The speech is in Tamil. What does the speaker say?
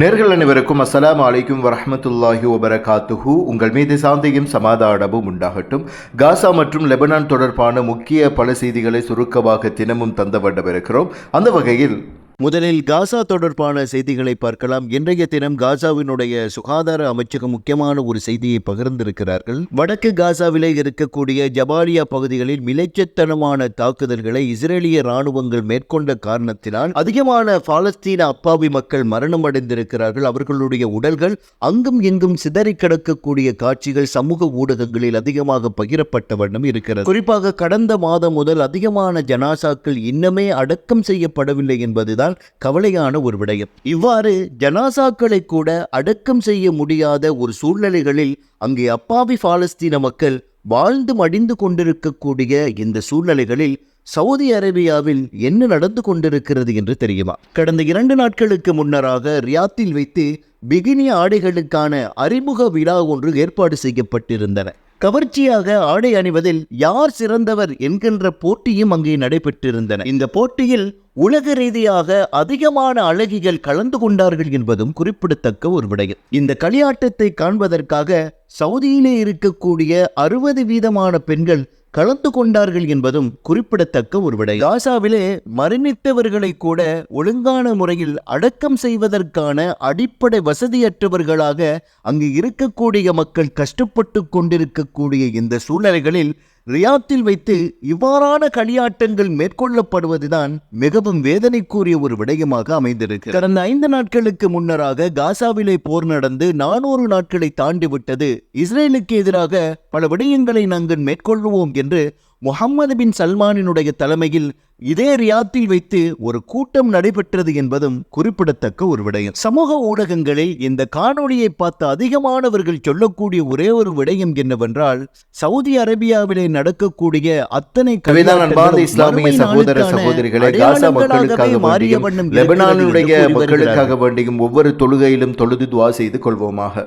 நேர்கள் அனைவருக்கும் அஸ்லாம் அலைக்கும் வரமத்துல்லாஹி வபரகாத்துஹு. உங்கள் மீது சாந்தியும் சமாதானமும் உண்டாகட்டும். காசா மற்றும் லெபனான் தொடர்பான முக்கிய பல செய்திகளை சுருக்கமாக தினமும் தந்து வண்ணமிருக்கிறோம். அந்த வகையில் முதலில் காசா தொடர்பான செய்திகளை பார்க்கலாம். இன்றைய தினம் காசாவினுடைய சுகாதார அமைச்சகம் முக்கியமான ஒரு செய்தியை பகிர்ந்திருக்கிறார்கள். வடக்கு காசாவிலே இருக்கக்கூடிய ஜபாலியா பகுதிகளில் மிலைச்சத்தனமான தாக்குதல்களை இஸ்ரேலிய ராணுவங்கள் மேற்கொண்ட காரணத்தினால் அதிகமான பாலஸ்தீன அப்பாவி மக்கள் மரணம் அடைந்திருக்கிறார்கள். அவர்களுடைய உடல்கள் அங்கும் இங்கும் சிதறி கிடக்கக்கூடிய காட்சிகள் சமூக ஊடகங்களில் அதிகமாக பகிரப்பட்ட வண்ணம் இருக்கிறது. குறிப்பாக கடந்த மாதம் முதல் அதிகமான ஜனாசாக்கள் இன்னமே அடக்கம் செய்யப்படவில்லை என்பதுதான் கவலையான ஒரு விடயம். இவ்வாறு ஜனாசாக்களை கூட அடக்கம் செய்ய முடியாத ஒரு சூழ்நிலைகளில் அங்கே அப்பாவி பாலஸ்தீன மக்கள் வாழ்ந்து மடிந்து கொண்டிருக்கக்கூடிய இந்த சூழ்நிலைகளில் சவுதி அரேபியாவில் என்ன நடந்து கொண்டிருக்கிறது என்று தெரியுமா? கடந்த இரண்டு நாட்களுக்கு முன்னராக ரியாத்தில் வைத்து பிகினி ஆடைகளுக்கான அறிமுக விழா ஒன்று ஏற்பாடு செய்யப்பட்டிருந்தன. கவர்ச்சியாக ஆடை அணிவதில் யார் சிறந்தவர் என்கின்ற போட்டியும் அங்கே நடைபெற்றிருந்தன. இந்த போட்டியில் உலக ரீதியாக அதிகமான அழகிகள் கலந்து கொண்டார்கள் என்பதும் குறிப்பிடத்தக்க ஒரு விடயம். இந்த களியாட்டத்தை காண்பதற்காக சவுதியிலே இருக்கக்கூடிய அறுபது வீதமான பெண்கள் கலந்து கொண்டார்கள் என்பதும் குறிப்பிடத்தக்க ஒரு விடை. காசாவிலே மரணித்தவர்களை கூட ஒழுங்கான முறையில் அடக்கம் செய்வதற்கான அடிப்படை வசதியற்றவர்களாக அங்கு இருக்கக்கூடிய மக்கள் கஷ்டப்பட்டு கொண்டிருக்கக்கூடிய இந்த சூழ்நிலைகளில் ரியாத்தில் வைத்து இவ்வாறான களியாட்டங்கள் மேற்கொள்ளப்படுவதுதான் மிகவும் வேதனைக்குரிய ஒரு விடயமாக அமைந்திருக்கு கடந்த ஐந்து நாட்களுக்கு முன்னராக காசாவிலே போர் நடந்து நானூறு நாட்களை தாண்டி விட்டது இஸ்ரேலுக்கு எதிராக பல விடயங்களை நாங்கள் மேற்கொள்வோம் என்று முகம்மது பின் சல்மானினுடைய தலைமையில் இதே ரியாத்தில் வைத்து ஒரு கூட்டம் நடைபெற்றது என்பதும் குறிப்பிடத்தக்க ஒரு விடயம் சமூக ஊடகங்களில் இந்த காணொளியை பார்த்த அதிகமானவர்கள் சொல்லக்கூடிய ஒரே ஒரு விடயம் என்னவென்றால் சவுதி அரேபியாவிலே நடக்கக்கூடிய அத்தனை இஸ்லாமிய சகோதர சகோதரிகளே காசா மக்களுக்காக மாறிய வண்ணம் லெபனானுடைய. மக்களுக்காக வேண்டியும் ஒவ்வொரு தொழுகையிலும் தொழுது துவா செய்து கொள்வோமாக